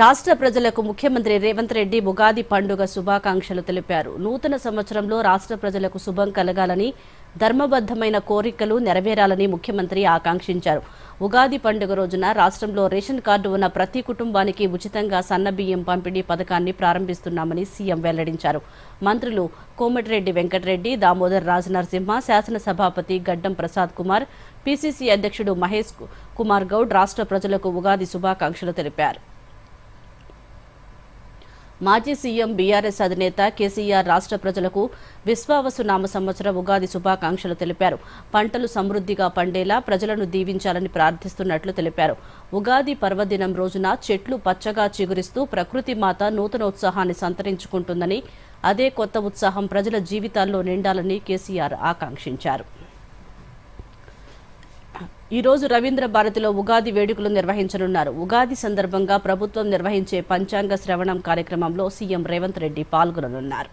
రాష్ట్ర ప్రజలకు ముఖ్యమంత్రి రేవంత్ రెడ్డి ఉగాది పండుగ శుభాకాంక్షలు తెలిపారు. నూతన సంవత్సరంలో రాష్ట్ర ప్రజలకు శుభం కలగాలని ధర్మబద్ధమైన కోరికలు నెరవేరాలని ముఖ్యమంత్రి ఆకాంక్షించారు. ఉగాది పండుగ రోజున రాష్ట్రంలో రేషన్ కార్డు ఉన్న ప్రతి కుటుంబానికి ఉచితంగా సన్నబియ్యం పంపిణీ పథకాన్ని ప్రారంభిస్తున్నామని సీఎం వెల్లడించారు. మంత్రులు కోమటిరెడ్డి వెంకటరెడ్డి దామోదర్ రాజ్ నరసింహ శాసనసభాపతి గడ్డం ప్రసాద్ కుమార్ పీసీసీ అధ్యక్షుడు మహేష్ కుమార్ గౌడ్ రాష్ట్ర ప్రజలకు ఉగాది శుభాకాంక్షలు తెలిపారు. మాజీ సీఎం బీఆర్ఎస్ అధినేత కేసీఆర్ రాష్ట్ర ప్రజలకు విశ్వావసు నామ సంవత్సర ఉగాది శుభాకాంక్షలు తెలిపారు. పంటలు సమృద్ధిగా పండేలా ప్రజలను దీవించాలని ప్రార్థిస్తున్నట్లు తెలిపారు. ఉగాది పర్వదినం రోజున చెట్లు పచ్చగా చిగురిస్తూ ప్రకృతి మాత నూతన ఉత్సాహాన్ని సంతరించుకుంటుందని అదే కొత్త ఉత్సాహం ప్రజల జీవితాల్లో నిండాలని కేసీఆర్ ఆకాంక్షించారు. ఈ రోజు రవీంద్ర భారతిలో ఉగాది వేడుకలు నిర్వహించనున్నారు. ఉగాది సందర్భంగా ప్రభుత్వం నిర్వహించే పంచాంగ శ్రవణం కార్యక్రమంలో సీఎం రేవంత్ రెడ్డి పాల్గొననున్నారు.